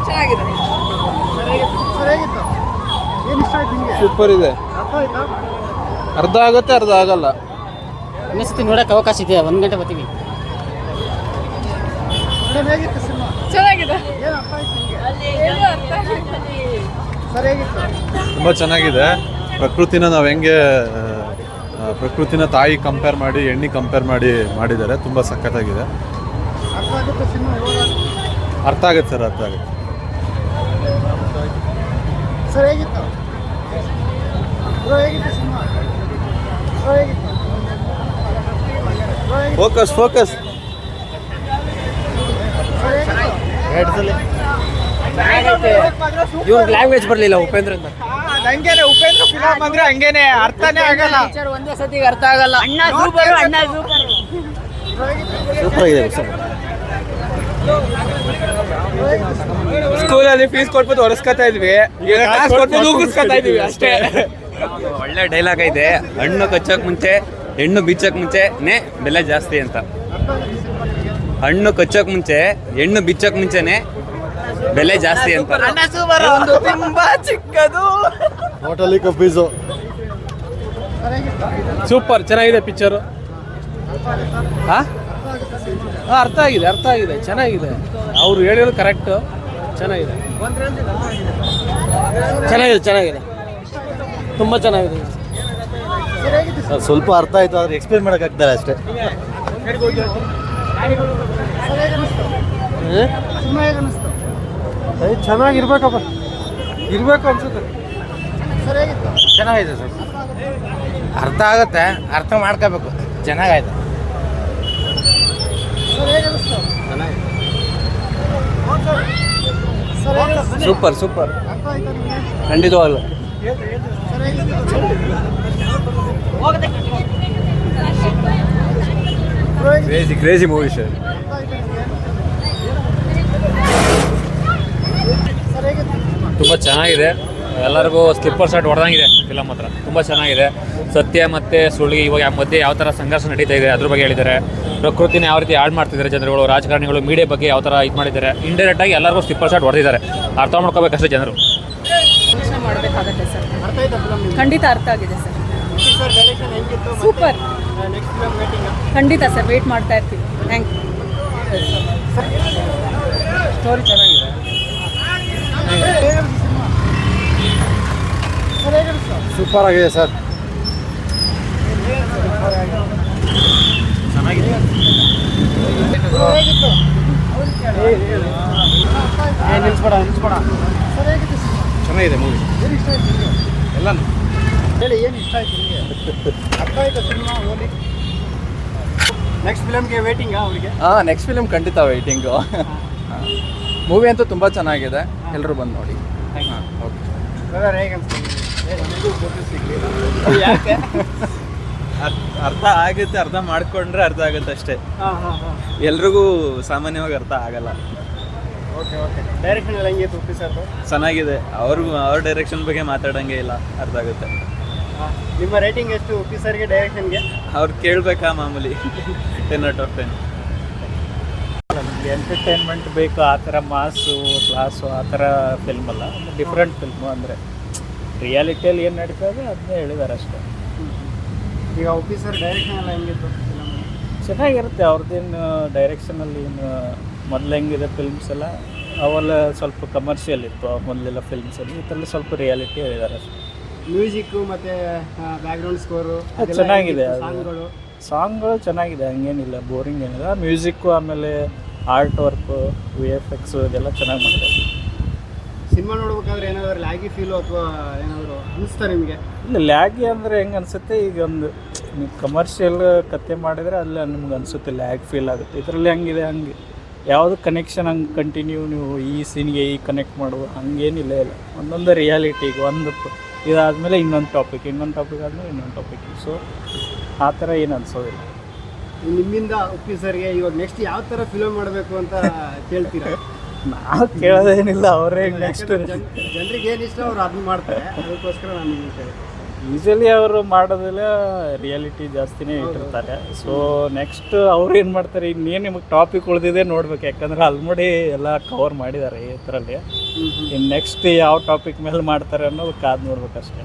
ಚೆನ್ನಾಗಿದೆ ಸೂಪರ್ ಇದೆ. ಅರ್ಧ ಆಗುತ್ತೆ ಅರ್ಧ ಆಗಲ್ಲ. ಇನ್ನೊಂದ್ಸತಿ ನೋಡಕ್ಕೆ ಅವಕಾಶ ಇದೆ ಒಂದು ಗಂಟೆ ಬರ್ತೀವಿ. ತುಂಬಾ ಚೆನ್ನಾಗಿದೆ. ಪ್ರಕೃತಿನ ನಾವು ಹೆಂಗೆ ಪ್ರಕೃತಿನ ತಾಯಿ ಕಂಪೇರ್ ಮಾಡಿ ಎಣ್ಣೆ ಕಂಪೇರ್ ಮಾಡಿ ಮಾಡಿದ್ದಾರೆ. ತುಂಬ ಸಖತ್ತಾಗಿದೆ. ಅರ್ಥ ಆಗುತ್ತೆ ಸಿನಿಮಾ ಅರ್ಥ ಆಗುತ್ತೆ. ಸರ್ ಅರ್ಥ ಆಗುತ್ತೆ ಫೋಕಸ್ ಫೋಕಸ್ ಲ್ಯಾಂಗ್ವೇಜ್ ಬರಲಿಲ್ಲ ಉಪೇಂದ್ರ ಹಂಗೇನೆ ಉಪೇಂದ್ರ ಫಿಲಮ್ ಅಂದ್ರೆ ಹಂಗೇನೆ ಅರ್ಥನೇ ಆಗಲ್ಲ. ಒಂದೇ ಸತಿಗೆ ಅರ್ಥ ಆಗಲ್ಲ. ಅಣ್ಣ ಸೂಪರ್ ಅಣ್ಣ ಸೂಪರ್ ಸೂಪರ್ ಆಗಿದೆ ಸರ್ ಸ್ಕೂಲಲ್ಲಿ ಫೀಸ್ ಕೊಟ್ಬಿಟ್ಟು ಹೊರಸ್ಕೊತಾ ಇದ್ವಿ. ಈಗ ಕಾಸು ಕೊಟ್ಬಿಟ್ಟು ಉಗಿಸ್ಕೊತಾ ಇದೀವಿ ಅಷ್ಟೇ. ಒಳ್ಳೆ ಡೈಲಾಗ್ ಐತೆ ಹಣ್ಣು ಕಚ್ಚೋಕ್ ಮುಂಚೆ ಹೆಣ್ಣು ಬಿಚ್ಚಕ್ ಮುಂಚೆ ನೇ ಬೆಲೆ ಜಾಸ್ತಿ ಅಂತ. ಹಣ್ಣು ಕಚ್ಚೋಕ್ ಮುಂಚೆ ಹೆಣ್ಣು ಬಿಚ್ಚೋಕ್ ಮುಂಚೆನೆ ಬೆಲೆ ಜಾಸ್ತಿ ಅಂತ. ಒಂದು ತುಂಬಾ ಚಿಕ್ಕದು. ಹೋಟಲಿ ಕಬ್ಬೀಸು ಸೂಪರ್ ಚೆನ್ನಾಗಿದೆ ಪಿಕ್ಚರ್ ಹಾಂ? ಅರ್ಥ ಆಗಿದೆ ಅರ್ಥ ಆಗಿದೆ ಚೆನ್ನಾಗಿದೆ. ಅವ್ರು ಹೇಳಿರೋದು ಕರೆಕ್ಟು ಚೆನ್ನಾಗಿದೆ. ಚೆನ್ನಾಗಿದೆ ಚೆನ್ನಾಗಿದೆ. ತುಂಬ ಚೆನ್ನಾಗಿದೆ. ಸರ್ ಸ್ವಲ್ಪ ಅರ್ಥ ಆಯ್ತು ಆದ್ರೆ ಎಕ್ಸ್ಪ್ಲೇನ್ ಮಾಡೋಕ್ಕಾಗ್ತಾರೆ ಅಷ್ಟೇ. ಸರ್ ಅನಿಸ್ತು ಚೆನ್ನಾಗಿರ್ಬೇಕಪ್ಪ. ಇರ್ಬೇಕು ಅನ್ಸುತ್ತೆ. ಸರ್ ಹೇಗಿತ್ತು ಚೆನ್ನಾಗಿದೆ ಸರ್. ಅರ್ಥ ಆಗುತ್ತೆ ಅರ್ಥ ಮಾಡ್ಕೋಬೇಕು. ಚೆನ್ನಾಗಾಯ್ತು ಸೂಪರ್ ಸೂಪರ್. ಖಂಡಿತವಲ್ಲ ಖಂಡಿತವಾಗ್ಲು? ಕ್ರೇಜಿ ಕ್ರೇಜಿ ಮೂವಿ ಸರ್ ಅರ್ಥ ಆಯ್ತಾ ನಿಮಗೆ ಸರ್ ಹೇಗಿತ್ತು ತುಂಬ ಚೆನ್ನಾಗಿದೆ. ಎಲ್ಲರಿಗೂ ಸ್ಲಿಪ್ಪರ್ ಶರ್ಟ್ ಹೊಡೆದಂಗಿದೆ ಫಿಲಮ್ ಹತ್ರ. ತುಂಬ ಚೆನ್ನಾಗಿದೆ. ಸತ್ಯ ಮತ್ತು ಸುಳ್ಳಿ ಇವಾಗ ಆ ಮಧ್ಯೆ ಯಾವ ಥರ ಸಂಘರ್ಷ ನಡೀತಾ ಇದೆ ಅದ್ರ ಬಗ್ಗೆ ಹೇಳಿದ್ದಾರೆ. ಪ್ರಕೃತಿನ ಯಾವ ರೀತಿ ಹಾಳು ಮಾಡ್ತಿದ್ದಾರೆ ಜನರುಗಳು ರಾಜಕಾರಣಿಗಳು ಮೀಡಿಯಾ ಬಗ್ಗೆ ಯಾವ ಥರ ಇದು ಮಾಡಿದ್ದಾರೆ. ಇಂಡೈರೆಕ್ಟಾಗಿ ಎಲ್ಲರಿಗೂ ಸ್ಲಿಪ್ಪರ್ ಶಾಟ್ ಹೊಡೆದಿದ್ದಾರೆ. ಅರ್ಥ ಮಾಡ್ಕೋಬೇಕಷ್ಟೇ ಜನರು. ಯೋಚನೆ ಮಾಡಬೇಕಾಗತ್ತೆ ಸರ್. ಅರ್ಥ ಆಯ್ತಾ ಫಿಲಮ್ ಖಂಡಿತ ಅರ್ಥ ಆಗಿದೆ ಸರ್. ಸರ್ ಡೈರೆಕ್ಷನ್ ಹೆಂಗಿತ್ತು ಸೂಪರ್ ಖಂಡಿತ ಸರ್ ವೇಟ್ ಮಾಡ್ತಾ ಇರ್ತೀವಿ. ಥ್ಯಾಂಕ್ ಯು ಸ್ಟೋರಿ ಚೆನ್ನಾಗಿದೆ. ಸೂಪರ್ ಆಗಿದೆ ಸರ್. ನಿಲ್ಸ್ಬೇಡ ಚೆನ್ನಾಗಿದೆ ಮೂವಿ ಏನು ಇಷ್ಟ ಆಯ್ತು ನಿಮಗೆ ಎಲ್ಲ ಹೇಳಿ ಏನು ಇಷ್ಟ ಆಯ್ತು ನಿಮಗೆ? ಅರ್ಥ ಆಯ್ತಾ ಸಿನಿಮಾ ಓದಿ ನೆಕ್ಸ್ಟ್ ಫಿಲಮ್ಗೆ ವೇಟಿಂಗಾ ಅವರಿಗೆ? ಹಾಂ ನೆಕ್ಸ್ಟ್ ಫಿಲಮ್ ಖಂಡಿತ ವೈಟಿಂಗು ಮೂವಿ ಅಂತೂ ತುಂಬ ಚೆನ್ನಾಗಿದೆ. ಎಲ್ಲರೂ ಬಂದು ನೋಡಿ. ಹಾಂ ಓಕೆ ಅರ್ಥ ಆಗುತ್ತೆ ಅರ್ಥ ಮಾಡ್ಕೊಂಡ್ರೆ ಅರ್ಥ ಆಗುತ್ತೆ ಅಷ್ಟೇ. ಹಾಂ ಹಾಂ ಹಾಂ. ಎಲ್ರಿಗೂ ಸಾಮಾನ್ಯವಾಗಿ ಅರ್ಥ ಆಗಲ್ಲ. ಓಕೆ ಓಕೆ ಡೈರೆಕ್ಷನ್ ಚೆನ್ನಾಗಿದೆ. ಅವ್ರಿಗೂ ಅವ್ರ ಡೈರೆಕ್ಷನ್ ಬಗ್ಗೆ ಮಾತಾಡಂಗೆ ಇಲ್ಲ ಅರ್ಥ ಆಗುತ್ತೆ. ನಿಮ್ಮ ರೇಟಿಂಗ್ ಎಷ್ಟು ಉಪ್ಪಿ ಸರ್ಗೆ ಡೈರೆಕ್ಷನ್ಗೆ ಅವ್ರು ಕೇಳಬೇಕಾ ಮಾಮೂಲಿ? Ten out of ten entertainment ಬೇಕು ಆ ಥರ ಮಾಸು ಕ್ಲಾಸು ಆ ಥರ ಫಿಲ್ಮ್ ಅಲ್ಲ ಡಿಫ್ರೆಂಟ್ ಫಿಲ್ಮು ಅಂದರೆ ರಿಯಾಲಿಟಿಯಲ್ಲಿ ಏನು ನಡೀತದೆ ಅದನ್ನೇ ಹೇಳಿದ್ದಾರೆ ಅಷ್ಟೇ. ಈಗ ಆಫೀಸರ್ ಸರ್ ಡೈರೆಕ್ಷನ್ ಎಲ್ಲ ಹೆಂಗಿತ್ತು ಚೆನ್ನಾಗಿರುತ್ತೆ ಅವ್ರದ್ದೇನು ಡೈರೆಕ್ಷನಲ್ಲಿ ಏನು ಮೊದಲು ಹೆಂಗಿದೆ ಫಿಲ್ಮ್ಸ್ ಎಲ್ಲ ಅವೆಲ್ಲ ಸ್ವಲ್ಪ ಕಮರ್ಷಿಯಲ್ ಇತ್ತು ಮೊದಲೆಲ್ಲ ಫಿಲ್ಮ್ಸಲ್ಲಿ ಇದರಲ್ಲಿ ಸ್ವಲ್ಪ ರಿಯಾಲಿಟಿ ಹೇಳಿದ್ದಾರೆ ಅಷ್ಟೇ. ಮ್ಯೂಸಿಕ್ಕು ಮತ್ತು ಬ್ಯಾಕ್ಗ್ರೌಂಡ್ ಸ್ಕೋರು ಚೆನ್ನಾಗಿದೆ. ಸಾಂಗ್ಗಳು ಸಾಂಗ್ಗಳು ಚೆನ್ನಾಗಿದೆ ಹಂಗೇನಿಲ್ಲ ಬೋರಿಂಗ್ ಏನಿಲ್ಲ. ಮ್ಯೂಸಿಕ್ಕು ಆಮೇಲೆ art work V F X ಇದೆಲ್ಲ ಚೆನ್ನಾಗಿ ಮಾಡಿದ್ದಾರೆ. ಸಿನಿಮಾ ನೋಡ್ಬೇಕಾದ್ರೆ ಏನಾದರೂ ಲ್ಯಾಗಿ ಫೀಲು ಅಥವಾ ಏನಾದರೂ ಅನಿಸ್ತಾ ನಿಮಗೆ? ಇಲ್ಲ ಲ್ಯಾಗಿ ಅಂದರೆ ಹೆಂಗೆ ಅನಿಸುತ್ತೆ? ಈಗ ಒಂದು ನೀವು ಕಮರ್ಷಿಯಲ್ ಕತೆ ಮಾಡಿದರೆ ಅಲ್ಲಿ ನಿಮ್ಗೆ ಅನಿಸುತ್ತೆ ಲ್ಯಾಗ್ ಫೀಲ್ ಆಗುತ್ತೆ. ಇದರಲ್ಲಿ ಹಂಗಿದೆ ಹಂಗೆ. ಯಾವುದು ಕನೆಕ್ಷನ್ ಹಂಗೆ ಕಂಟಿನ್ಯೂ ನೀವು ಈ ಸೀನ್ಗೆ ಈ ಕನೆಕ್ಟ್ ಮಾಡುವ? ಹಂಗೇನಿಲ್ಲ ಇಲ್ಲ ಒಂದೊಂದು ರಿಯಾಲಿಟಿಗೆ ಒಂದು ಇದಾದಮೇಲೆ ಇನ್ನೊಂದು ಟಾಪಿಕ್ ಇನ್ನೊಂದು ಟಾಪಿಕ್ ಆದಮೇಲೆ ಇನ್ನೊಂದು ಟಾಪಿಕ್ ಸೊ ಆ ಥರ ಏನು ಅನಿಸೋದಿಲ್ಲ. ನಿಮ್ಮಿಂದ ಉಪ್ಪಿ ಸರ್ಗೆ ಇವಾಗ ನೆಕ್ಸ್ಟ್ ಯಾವ ಥರ ಫಿಲಮ್ ಮಾಡಬೇಕು ಅಂತ ಕೇಳ್ತೀರಾ? ನಾವು ಕೇಳೋದೇನಿಲ್ಲ ಅವರೇ ನೆಕ್ಸ್ಟ್ ಜನರಿಗೆ ಏನು ಇಷ್ಟ ಅವ್ರು ಅದನ್ನ ಮಾಡ್ತಾರೆ. ಅದಕ್ಕೋಸ್ಕರ ನಾನು ಯೂಶಲಿ ಅವರು ಮಾಡೋದಿಲ್ಲ ರಿಯಾಲಿಟಿ ಜಾಸ್ತಿನೇ ಇಟ್ಟಿರ್ತಾರೆ. ಸೊ ನೆಕ್ಸ್ಟ್ ಅವ್ರು ಏನು ಮಾಡ್ತಾರೆ ಇನ್ನೇನು ನಿಮಗೆ ಟಾಪಿಕ್ ಉಳಿದಿದೆ ನೋಡ್ಬೇಕು. ಯಾಕಂದ್ರೆ ಆಲ್ಮೋಡಿ ಎಲ್ಲ ಕವರ್ ಮಾಡಿದ್ದಾರೆ ಇದರಲ್ಲಿ ಇನ್ನು ನೆಕ್ಸ್ಟ್ ಯಾವ ಟಾಪಿಕ್ ಮೇಲೆ ಮಾಡ್ತಾರೆ ಅನ್ನೋದು ಕಾದು ನೋಡ್ಬೇಕಷ್ಟೇ.